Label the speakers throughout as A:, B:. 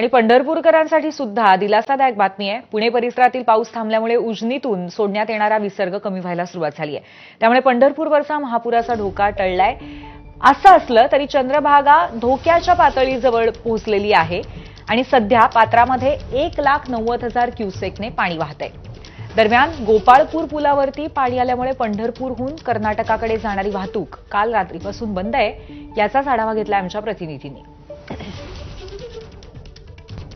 A: आणि पंढरपूरकरांसाठी सुद्धा दिलासादायक बातमी आहे. पुणे परिसरातील पाऊस थांबल्यामुळे उजनीतून सोडण्यात येणारा विसर्ग कमी व्हायला सुरुवात झाली आहे. त्यामुळे पंढरपूरवरचा महापुराचा धोका टळलाय. असं असलं तरी चंद्रभागा धोक्याच्या पातळीजवळ पोहोचलेली आहे आणि सध्या पात्रामध्ये एक लाख नव्वद हजार क्युसेकने पाणी वाहत आहे दरम्यान गोपाळपूर पुलावरती पाणी आल्यामुळे पंढरपूरहून कर्नाटकाकडे जाणारी वाहतूक काल रात्रीपासून बंद आहे. याचाच आढावा घेतला आमच्या प्रतिनिधींनी.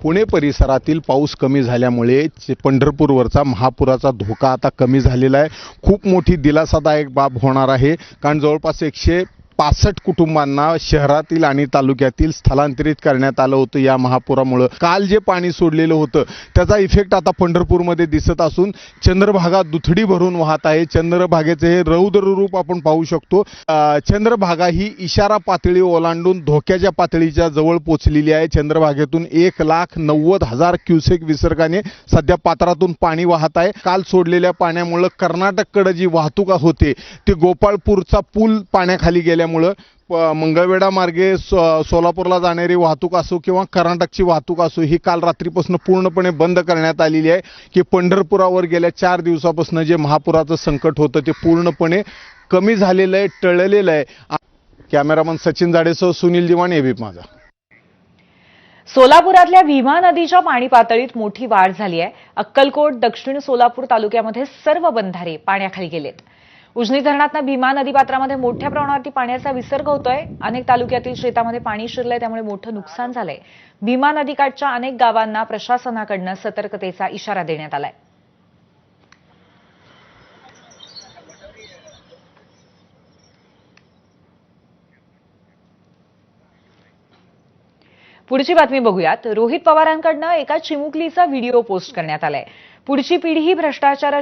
B: पुणे परिसरातील पाऊस कमी झाल्यामुळे चे- पंढरपूरवरचा महापुराचा धोका आता कमी झालेला आहे. खूप मोठी दिलासादायक बाब होणार आहे. कारण जवळपास एकशे पासष्ट कुटुंबांना शहरातील आणि तालुक्यातील स्थलांतरित करण्यात आलं होतं या महापुरामुळं. काल जे पाणी सोडलेलं होतं त्याचा इफेक्ट आता पंढरपूरमध्ये दिसत असून चंद्रभागा दुथडी भरून वाहत आहे. चंद्रभागेचे हे रौद्र रूप आपण पाहू शकतो. चंद्रभागा ही इशारा पातळी ओलांडून धोक्याच्या पातळीच्या जवळ पोचलेली आहे. चंद्रभागेतून एक लाख नव्वद हजार क्युसेक विसर्गाने सध्या पात्रातून पाणी वाहत आहे. काल सोडलेल्या पाण्यामुळं कर्नाटककडे जी वाहतूक होते ती गोपाळपूरचा पूल पाण्याखाली गेल्या असल्यामुळं प- मंगळवेढा मार्गे सो सोलापूरला जाणारी वाहतूक असो किंवा कर्नाटकची वाहतूक असो ही काल रात्रीपासून पूर्णपणे बंद करण्यात आलेली आहे की पंढरपुरावर गेल्या चार दिवसापासून जे महापुराचं संकट होतं ते पूर्णपणे कमी झालेलं आहे टळलेलं आहे. कॅमेरामन सचिन जाडेसह सुनील दिवाण एबीप माझा.
A: सोलापुरातल्या भीमा नदीच्या पाणी पातळीत मोठी वाढ झाली आहे. अक्कलकोट दक्षिण सोलापूर तालुक्यामध्ये सर्व बंधारे पाण्याखाली गेलेत. उजनी धरणातनं भीमा नदी पात्रामध्ये मोठ्या प्रमाणावरती पाण्याचा विसर्ग होतोय. अनेक तालुक्यातील शेतामध्ये पाणी शिरलंय त्यामुळे मोठं नुकसान झालंय. भीमा नदीकाठच्या अनेक गावांना प्रशासनाकडनं सतर्कतेचा इशारा देण्यात आलाय. पुढची बातमी बघूयात. रोहित पवारांकडनं एका चिमुकलीचा व्हिडिओ पोस्ट करण्यात आलाय. पुढची पिढी ही भ्रष्टाचाराच्या